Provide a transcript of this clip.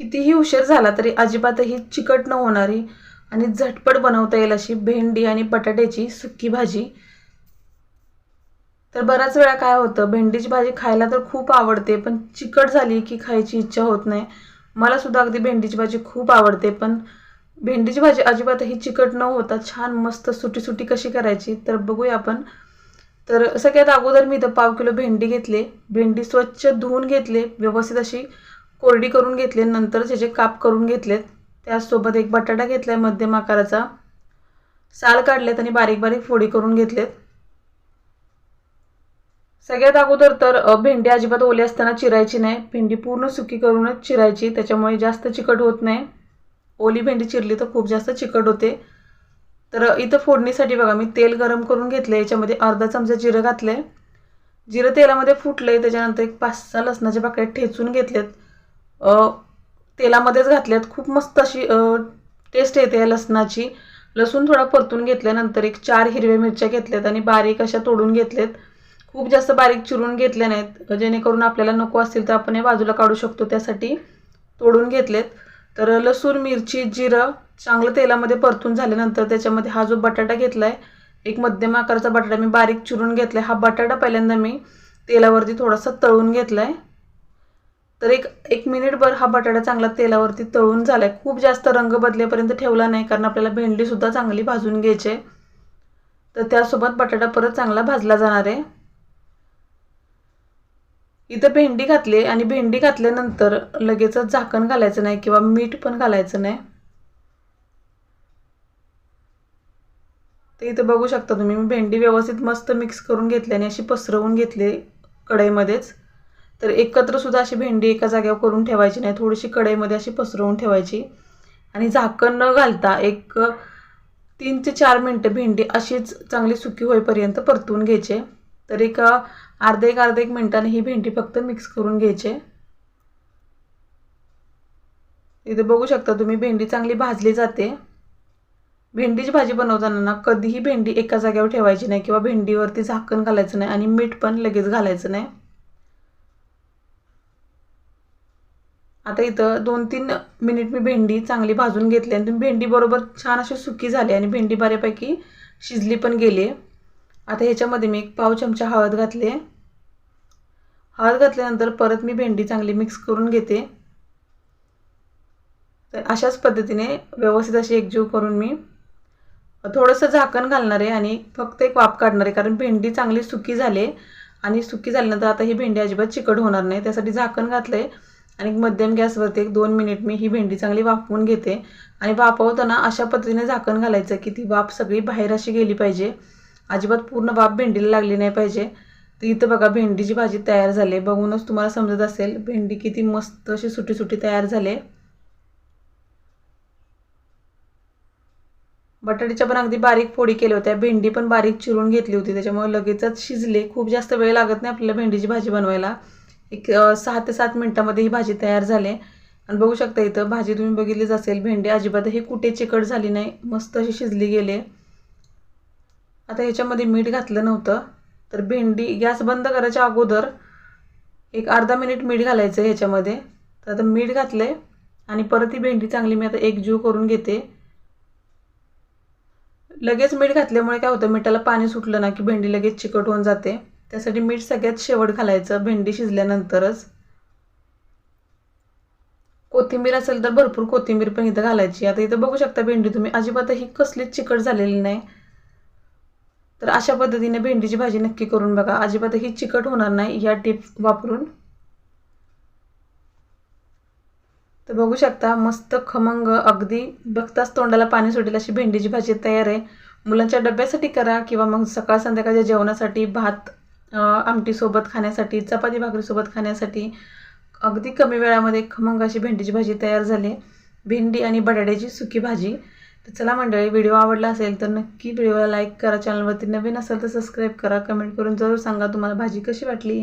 कितीही उशीर झाला तरी अजिबातही चिकट न होणारी आणि झटपट बनवता येईल अशी भेंडी आणि बटाट्याची सुक्की भाजी. तर बऱ्याच वेळा काय होतं भेंडीची भाजी खायला तर खूप आवडते पण चिकट झाली की खायची इच्छा होत नाही. मला सुद्धा अगदी भेंडीची भाजी खूप आवडते पण भेंडीची भाजी अजिबातही चिकट न होता छान मस्त सुटी सुटी कशी करायची तर बघूया आपण. तर सगळ्यात अगोदर मी इथं पाव किलो भेंडी घेतले. भेंडी स्वच्छ धुवून घेतले. व्यवस्थित अशी कोरडी करून घेतले नंतर त्याचे काप करून घेतलेत. त्याचसोबत एक बटाटा घेतला आहे मध्यम आकाराचा. साल काढलेत आणि बारीक बारीक फोडी करून घेतलेत. सगळ्यात अगोदर तर भेंडी अजिबात ओली असताना चिरायची नाही. भेंडी पूर्ण सुकी करूनच चिरायची त्याच्यामुळे जास्त चिकट होत नाही. ओली भेंडी चिरली तर खूप जास्त चिकट होते. तर इथं फोडणीसाठी बघा मी तेल गरम करून घेतलं याच्यामध्ये अर्धा चमचा जिरं घातलं आहे जिरं तेलामध्ये फुटलं आहे त्याच्यानंतर एक पाच सहा लसणाच्या पाकळ्या ठेचून घेतलेत तेलामध्येच घातल्यात. खूप मस्त अशी टेस्ट येते या लसणाची. लसूण थोडा परतून घेतल्यानंतर एक चार हिरव्या मिरच्या घेतल्यात आणि बारीक अशा तोडून घेतल्यात. खूप जास्त बारीक चिरून घेतल्या नाहीत. जेणेकरून आपल्याला नको असतील तर आपण हे बाजूला काढू शकतो त्यासाठी. तोडून घेतलेत. तर लसूण मिरची जिरं चांगलं तेलामध्ये परतून झाल्यानंतर त्याच्यामध्ये हा जो बटाटा घेतला आहे एक मध्यम आकाराचा बटाटा मी बारीक चिरून घेतला आहे हा बटाटा पहिल्यांदा मी तेलावरती थोडासा तळून घेतला आहे तर एक एक मिनिटभर हा बटाटा चांगला तेलावरती तळून झाला आहे खूप जास्त रंग बदलेपर्यंत ठेवला नाही कारण आपल्याला भेंडीसुद्धा चांगली भाजून घ्यायची आहे. तर त्यासोबत बटाटा परत चांगला भाजला जाणार आहे. इथं भेंडी घातली आणि भेंडी घातल्यानंतर लगेचच झाकण घालायचं नाही किंवा मीठ पण घालायचं नाही. तर इथं बघू शकता तुम्ही मी भेंडी व्यवस्थित मस्त मिक्स करून घेतली आणि अशी पसरवून घेतली कढईमध्येच. तर एकत्र सुद्धा अशी भेंडी एका जागेवर करून ठेवायची नाही थोडीशी कढईमध्ये अशी पसरवून ठेवायची. आणि झाकण न घालता एक तीन ते चार मिनटं भेंडी अशीच चांगली सुकी होईपर्यंत परतून घ्यायचे. तर एक अर्धे एक अर्धे एक मिनटाने ही भेंडी फक्त मिक्स करून घ्यायचे. इथे बघू शकता तुम्ही भेंडी चांगली भाजली जाते. भेंडीची भाजी बनवताना ना कधीही भेंडी एका जागेवर ठेवायची नाही किंवा भेंडीवरती झाकण घालायचं नाही आणि मीठ पण लगेच घालायचं नाही. आता इथं दोन तीन मिनिट मी भेंडी चांगली भाजून घेतली आणि तुम्ही भेंडी बरोबर छान अशी सुकी झाली आणि भेंडी बऱ्यापैकी शिजली पण गेली. आता ह्याच्यामध्ये मी एक पाव चमचा हळद घातले. हळद घातल्यानंतर परत मी भेंडी चांगली मिक्स करून घेते. तर अशाच पद्धतीने व्यवस्थित अशी एकजीव करून मी थोडंसं झाकण घालणार आहे आणि फक्त एक वाफ काढणार आहे कारण भेंडी चांगली सुकी झाली आणि सुकी झाल्यानंतर आता ही भेंडी अजिबात चिकट होणार नाही. त्यासाठी झाकण घातलं आहे आणि मध्यम गॅसवरती एक दोन मिनिट मी ही भेंडी चांगली वाफवून घेते. आणि वाफवताना अशा पद्धतीने झाकण घालायचं की ती वाफ सगळी बाहेर अशी गेली पाहिजे. अजिबात पूर्ण वाफ भेंडीला लागली नाही पाहिजे. तर इथं बघा भेंडीची भाजी तयार झाली. बघूनच तुम्हाला समजत असेल भेंडी किती मस्त अशी सुटी सुटी तयार झाले. बटाट्याच्या पण अगदी बारीक फोडी केल्या होत्या. भेंडी पण बारीक चिरून घेतली होती. त्याच्यामुळे लगेचच शिजले. खूप जास्त वेळ लागत नाही आपल्याला भेंडीची भाजी बनवायला. एक सहा ते सात मिनटामध्ये ही भाजी तयार झाली आहे. आणि बघू शकता इथं भाजी तुम्ही बघितलीच असेल भेंडी अजिबात हे कुठे चिकट झाली नाही मस्त अशी शिजली गेले आता ह्याच्यामध्ये मीठ घातलं नव्हतं तर भेंडी गॅस बंद करायच्या अगोदर एक अर्धा मिनिट मीठ घालायचं ह्याच्यामध्ये. तर आता मीठ घातलं आहे आणि परत ही भेंडी चांगली मी आता एकजीव करून घेते. लगेच मीठ घातल्यामुळे काय होतं मिठाला पाणी सुटलं ना की भेंडी लगेच चिकट होऊन जाते. त्यासाठी मीठ सगळ्यात शेवट घालायचं भेंडी शिजल्यानंतरच. कोथिंबीर असेल तर भरपूर कोथिंबीर पण इथं घालायची. आता इथं बघू शकता भेंडी तुम्ही. अजिबात ही कसलीच चिकट झालेली नाही. तर अशा पद्धतीने भेंडीची भाजी नक्की करून बघा. अजिबात ही चिकट होणार नाही या टिप वापरून. तर बघू शकता मस्त खमंग अगदी. बघताच तोंडाला पाणी सुटेल अशी भेंडीची भाजी तयार आहे. मुलांच्या डब्यासाठी करा किंवा मग सकाळ संध्याकाळच्या जेवणासाठी भात आमटीसोबत खाण्यासाठी चपाती भाकरीसोबत खाण्यासाठी अगदी कमी वेळामध्ये खमंग अशी भेंडीची भाजी तयार झाली. भेंडी आणि बटाट्याची सुकी भाजी. तर चला मंडळी व्हिडिओ आवडला असेल तर नक्की व्हिडिओला लाईक करा. चॅनलवरती नवीन असेल तर सबस्क्राईब करा. कमेंट करून जरूर सांगा तुम्हाला भाजी कशी वाटली.